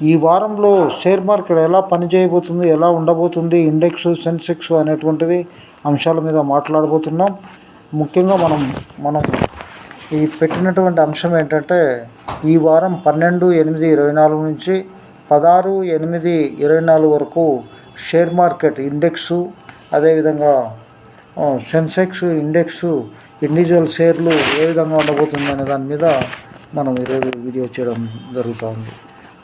ఈ వారంలో share market ఎలా పనిచేయబోతుంది ఎలా ఉండబోతుంది ఇండెక్స్ సెన్సెక్స్ అనేటువంటిది అంశాల మీద మాట్లాడబోతున్నాం. ముఖ్యంగా మనం మనం ఈ పెట్టినటువంటి అంశం ఏంటంటే ఈ వారం పన్నెండు ఎనిమిది ఇరవై నాలుగు నుంచి పదహారు ఎనిమిది ఇరవై నాలుగు వరకు షేర్ మార్కెట్ ఇండెక్సు అదేవిధంగా సెన్సెక్స్ ఇండెక్స్ ఇండివిజువల్ షేర్లు ఏ విధంగా ఉండబోతుంది అనే దాని మీద మనం ఈరోజు వీడియో చేయడం జరుగుతూ ఉంది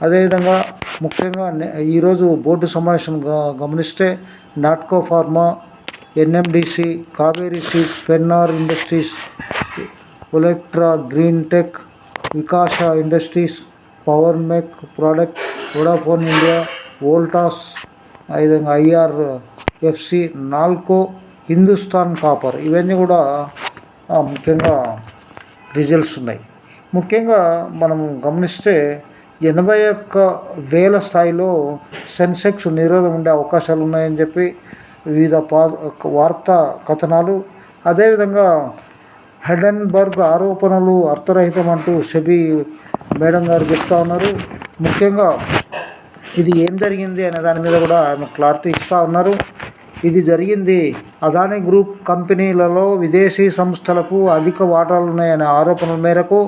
అదేవిధంగా ముఖ్యంగా ఈరోజు బోర్డు సమావేశం గమనిస్తే Natco pharma NMDC Kaveri seeds Pennar industries Olectra green tech Vikas industries power mech product Vodafone India Voltas అదేవిధంగా IR FC Nalco Hindustan copper ఇవన్నీ కూడా ముఖ్యంగా రిజల్ట్స్ ఉన్నాయి. ముఖ్యంగా మనం గమనిస్తే ఎనభై ఒక్క వేల స్థాయిలో సెన్సెక్స్ నిరోధం ఉండే అవకాశాలు ఉన్నాయని చెప్పి వివిధ పా వార్తా కథనాలు అదేవిధంగా హెడెన్బర్గ్ ఆరోపణలు అర్థరహితం అంటూ సెబీ మేడం గారు చెప్తా ఉన్నారు. ముఖ్యంగా ఇది ఏం జరిగింది అనే దాని మీద కూడా ఆమె క్లారిటీ ఇస్తూ ఉన్నారు. ఇది జరిగింది అదానీ గ్రూప్ కంపెనీలలో విదేశీ సంస్థలకు అధిక వాటాలు ఉన్నాయనే ఆరోపణల మేరకు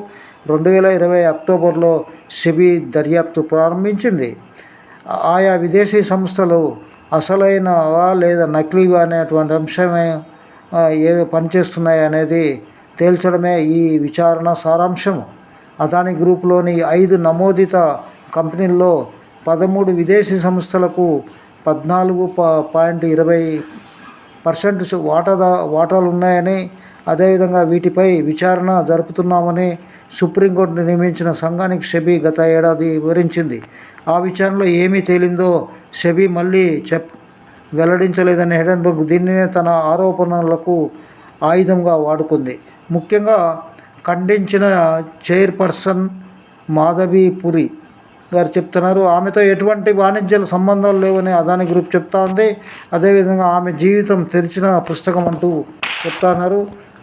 రెండు వేల ఇరవై అక్టోబర్లో సెబీ దర్యాప్తు ప్రారంభించింది. ఆయా విదేశీ సంస్థలు అసలైనవా లేదా నకిలీవా అనేటువంటి అంశమే ఏవి పనిచేస్తున్నాయి అనేది తేల్చడమే ఈ విచారణ సారాంశం అదాని గ్రూప్లోని ఐదు నమోదిత కంపెనీల్లో పదమూడు విదేశీ సంస్థలకు పద్నాలుగు పాయింట్ ఇరవై పర్సెంట్ వాటాదా వాటాలు ఉన్నాయని అదేవిధంగా వీటిపై విచారణ జరుపుతున్నామని సుప్రీంకోర్టు నియమించిన సంఘానికి సెబీ గత ఏడాది వివరించింది. ఆ విచారణలో ఏమీ తేలిందో సెబీ మళ్ళీ చెప్ వెల్లడించలేదని హెడెన్బర్గ్ దీనినే తన ఆరోపణలకు ఆయుధంగా వాడుకుంది. ముఖ్యంగా ఖండించిన చైర్పర్సన్ మాధవి పురి గారు చెప్తున్నారు ఆమెతో ఎటువంటి వాణిజ్య సంబంధాలు లేవని అదాని గ్రూప్ చెప్తా ఉంది. అదేవిధంగా ఆమె జీవితం తెరిచిన పుస్తకం అంటూ చెప్తా ఉన్నారు.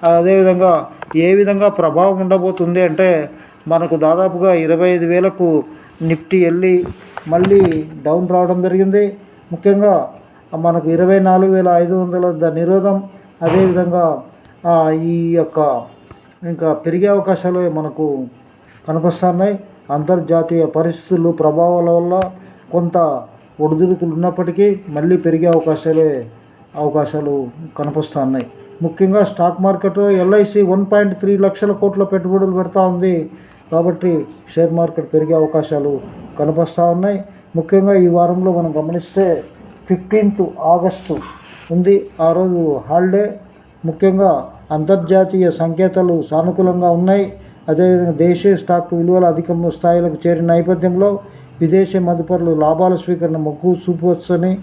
అదేవిధంగా ఏ విధంగా ప్రభావం ఉండబోతుంది అంటే మనకు దాదాపుగా ఇరవై ఐదు వేలకు నిఫ్టీ వెళ్ళి మళ్ళీ డౌన్ రావడం జరిగింది. ముఖ్యంగా మనకు ఇరవై నాలుగు వేల ఐదు వందల నిరోధం అదేవిధంగా ఈ యొక్క ఇంకా పెరిగే అవకాశాలు మనకు కనిపిస్తున్నాయి. అంతర్జాతీయ పరిస్థితులు ప్రభావాల వల్ల కొంత ఒడిదుడుకులు ఉన్నప్పటికీ మళ్ళీ పెరిగే అవకాశాలే అవకాశాలు కనిపిస్తున్నాయి. ముఖ్యంగా stock market LIC one point three లక్షల కోట్ల పెట్టుబడులు పెడతా ఉంది. కాబట్టి షేర్ మార్కెట్ పెరిగే అవకాశాలు కనిపిస్తూ ఉన్నాయి. ముఖ్యంగా ఈ వారంలో మనం గమనిస్తే ఫిఫ్టీన్త్ ఆగస్టు ఉంది. ఆ రోజు హాలిడే. ముఖ్యంగా అంతర్జాతీయ సంకేతాలు సానుకూలంగా ఉన్నాయి. అదేవిధంగా దేశీయ స్టాక్ విలువలు అధిక స్థాయిలకు చేరిన నేపథ్యంలో విదేశీ మదుపరులు లాభాల స్వీకరణ మొగ్గు చూపవచ్చని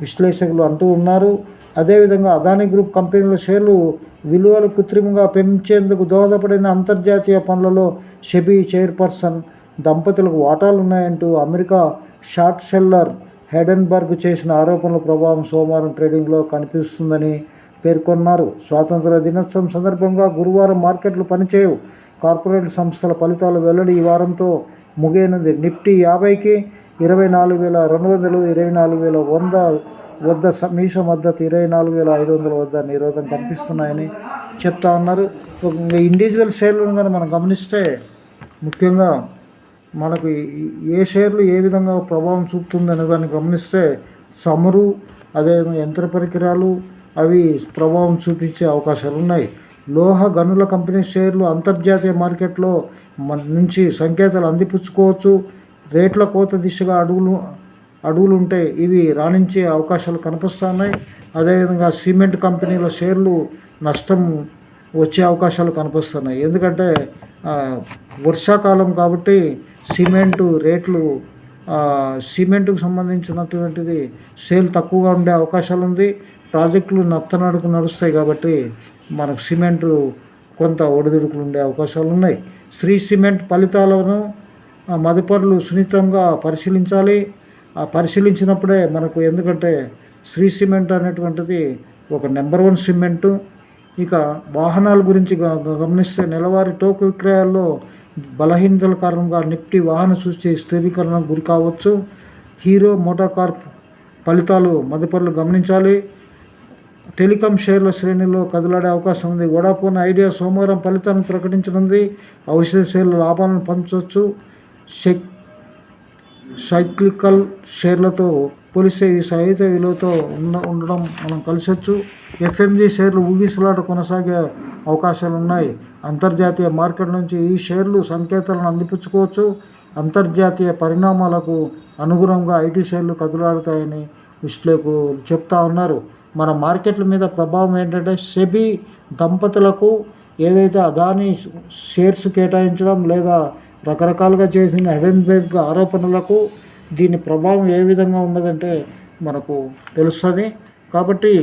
విశ్లేషకులు అంటూ ఉన్నారు. అదేవిధంగా అదానీ గ్రూప్ కంపెనీల షేర్లు విలువలు కృత్రిమంగా పెంచేందుకు దోహదపడిన అంతర్జాతీయ పనులలో షెబీ చైర్పర్సన్ దంపతులకు వాటాలు ఉన్నాయంటూ అమెరికా షార్ట్ సెల్లర్ హెడెన్బర్గ్ చేసిన ఆరోపణల ప్రభావం సోమవారం ట్రేడింగ్లో కనిపిస్తుందని పేర్కొన్నారు. స్వాతంత్ర దినోత్సవం సందర్భంగా గురువారం మార్కెట్లు పనిచేయవు. కార్పొరేట్ సంస్థల ఫలితాలు వెల్లడి ఈ వారంతో ముగియనుంది. నిఫ్టీ యాభైకి ఇరవై నాలుగు వేల రెండు వందలు ఇరవై నాలుగు వేల వంద వద్ద సమీష మద్దతు ఇరవై నాలుగు వేల ఐదు వందల వద్ద నిరోధం కనిపిస్తున్నాయని చెప్తా ఉన్నారు. ఇండివిజువల్ షేర్లను కానీ మనం గమనిస్తే ముఖ్యంగా మనకు ఏ షేర్లు ఏ విధంగా ప్రభావం చూపుతుంది అనే దాన్ని గమనిస్తే చమురు అదేవిధంగా యంత్ర పరికరాలు అవి ప్రభావం చూపించే అవకాశాలు ఉన్నాయి. లోహ గనుల కంపెనీ షేర్లు అంతర్జాతీయ మార్కెట్లో మన నుంచి సంకేతాలు అందిపుచ్చుకోవచ్చు. రేట్ల కోత దిశగా అడుగులు అడుగులు ఉంటే ఇవి రాణించే అవకాశాలు కనిపిస్తున్నాయి. అదేవిధంగా సిమెంట్ కంపెనీల షేర్లు నష్టం వచ్చే అవకాశాలు కనిపిస్తున్నాయి. ఎందుకంటే వర్షాకాలం కాబట్టి సిమెంటు రేట్లు సిమెంటుకు సంబంధించినటువంటిది సేల్ తక్కువగా ఉండే అవకాశాలు ఉంది. ప్రాజెక్టులు నత్తనడుకు నడుస్తాయి కాబట్టి మనకు సిమెంటు కొంత ఒడిదుడుకులు ఉండే అవకాశాలు ఉన్నాయి. స్త్రీ సిమెంట్ ఫలితాలను మదుపరులు సున్నితంగా పరిశీలించాలి. ఆ పరిశీలించినప్పుడే మనకు ఎందుకంటే శ్రీ సిమెంట్ అనేటువంటిది ఒక నెంబర్ వన్ సిమెంటు. ఇక వాహనాల గురించి గమనిస్తే నెలవారీ టోకు విక్రయాల్లో బలహీనతల కారణంగా నిఫ్టీ వాహన సూచి స్థిరీకరణకు గురి కావచ్చు. హీరో మోటాకార్ప్ ఫలితాలు మదుపరులు గమనించాలి. టెలికాం షేర్ల శ్రేణిలో కదలాడే అవకాశం ఉంది. వడాఫోన్ ఐడియా సోమవారం ఫలితాలను ప్రకటించనుంది. ఔషధ షేర్ల లాభాలను పంచవచ్చు. సెక్ సైక్లికల్ షేర్లతో పోలిస్తే ఈ సాయుధ విలువతో ఉన్న ఉండడం మనం కలిసొచ్చు. ఎఫ్ఎంజీ షేర్లు ఊగిసలాట కొనసాగే అవకాశాలు ఉన్నాయి అంతర్జాతీయ మార్కెట్ నుంచి ఈ షేర్లు సంకేతాలను అందిపుచ్చుకోవచ్చు. అంతర్జాతీయ పరిణామాలకు అనుగుణంగా ఐటీ షేర్లు కదులాడతాయని విశ్లేషకులు చెప్తా ఉన్నారు. మన మార్కెట్ల మీద ప్రభావం ఏంటంటే సెబీ దంపతులకు ఏదైతే అదాని షేర్స్ కేటాయించడం లేదా రకరకాలుగా చేసిన హెడెన్బెర్గ్ ఆరోపణలకు దీని ప్రభావం ఏ విధంగా ఉన్నదంటే మనకు తెలుస్తుంది. కాబట్టి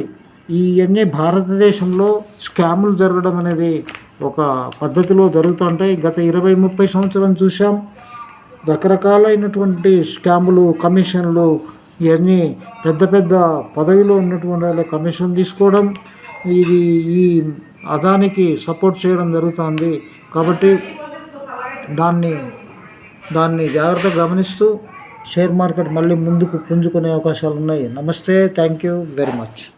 ఇవన్నీ భారతదేశంలో స్కాములు జరగడం అనేది ఒక పద్ధతిలో జరుగుతుంటాయి. గత ఇరవై ముప్పై సంవత్సరం చూసాం రకరకాలైనటువంటి స్కాములు కమిషన్లు ఇవన్నీ పెద్ద పెద్ద పదవిలో ఉన్నటువంటి వాళ్ళ కమిషన్ తీసుకోవడం. ఇది ఈ అదానికి సపోర్ట్ చేయడం జరుగుతుంది. కాబట్టి దాన్ని దాన్ని జాగ్రత్తగా గమనిస్తూ షేర్ మార్కెట్ మళ్ళీ ముందుకు పుంజుకునే అవకాశాలు ఉన్నాయి నమస్తే థ్యాంక్ యూ వెరీ మచ్.